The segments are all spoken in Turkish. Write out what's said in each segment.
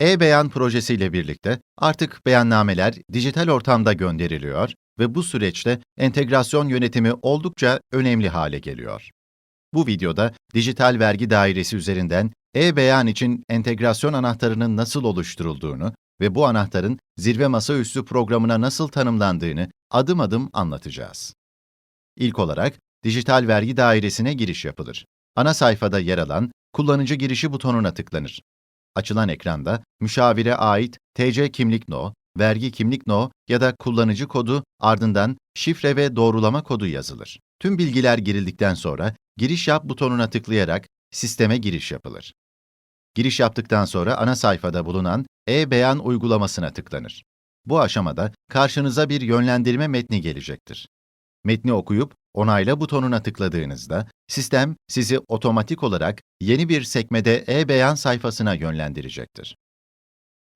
E-Beyan projesiyle birlikte artık beyannameler dijital ortamda gönderiliyor ve bu süreçte entegrasyon yönetimi oldukça önemli hale geliyor. Bu videoda dijital vergi dairesi üzerinden e-beyan için entegrasyon anahtarının nasıl oluşturulduğunu ve bu anahtarın zirve masaüstü programına nasıl tanımlandığını adım adım anlatacağız. İlk olarak dijital vergi dairesine giriş yapılır. Ana sayfada yer alan kullanıcı girişi butonuna tıklanır. Açılan ekranda müşavire ait TC kimlik no, vergi kimlik no ya da kullanıcı kodu ardından şifre ve doğrulama kodu yazılır. Tüm bilgiler girildikten sonra giriş yap butonuna tıklayarak sisteme giriş yapılır. Giriş yaptıktan sonra ana sayfada bulunan e-beyan uygulamasına tıklanır. Bu aşamada karşınıza bir yönlendirme metni gelecektir. Metni okuyup onayla butonuna tıkladığınızda sistem sizi otomatik olarak yeni bir sekmede e-beyan sayfasına yönlendirecektir.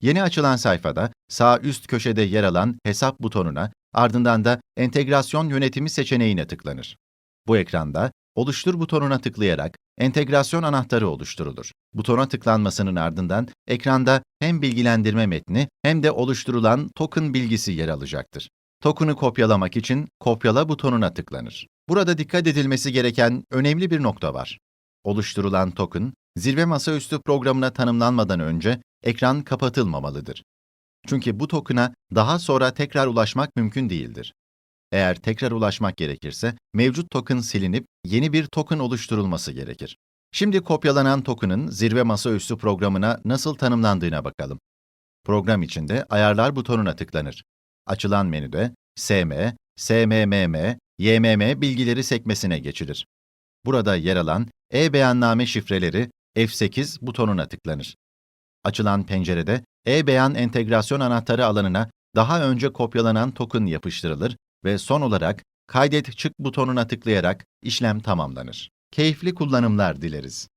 Yeni açılan sayfada sağ üst köşede yer alan hesap butonuna ardından da entegrasyon yönetimi seçeneğine tıklanır. Bu ekranda oluştur butonuna tıklayarak entegrasyon anahtarı oluşturulur. Butona tıklanmasının ardından ekranda hem bilgilendirme metni hem de oluşturulan token bilgisi yer alacaktır. Token'ı kopyalamak için kopyala butonuna tıklanır. Burada dikkat edilmesi gereken önemli bir nokta var. Oluşturulan token, zirve masaüstü programına tanımlanmadan önce ekran kapatılmamalıdır. Çünkü bu token'a daha sonra tekrar ulaşmak mümkün değildir. Eğer tekrar ulaşmak gerekirse, mevcut token silinip yeni bir token oluşturulması gerekir. Şimdi kopyalanan token'ın zirve masaüstü programına nasıl tanımlandığına bakalım. Program içinde Ayarlar butonuna tıklanır. Açılan menüde SM, SMMM, YMM bilgileri sekmesine geçilir. Burada yer alan e-beyanname şifreleri F8 butonuna tıklanır. Açılan pencerede e-beyan entegrasyon anahtarı alanına daha önce kopyalanan token yapıştırılır ve son olarak Kaydet Çık butonuna tıklayarak işlem tamamlanır. Keyifli kullanımlar dileriz.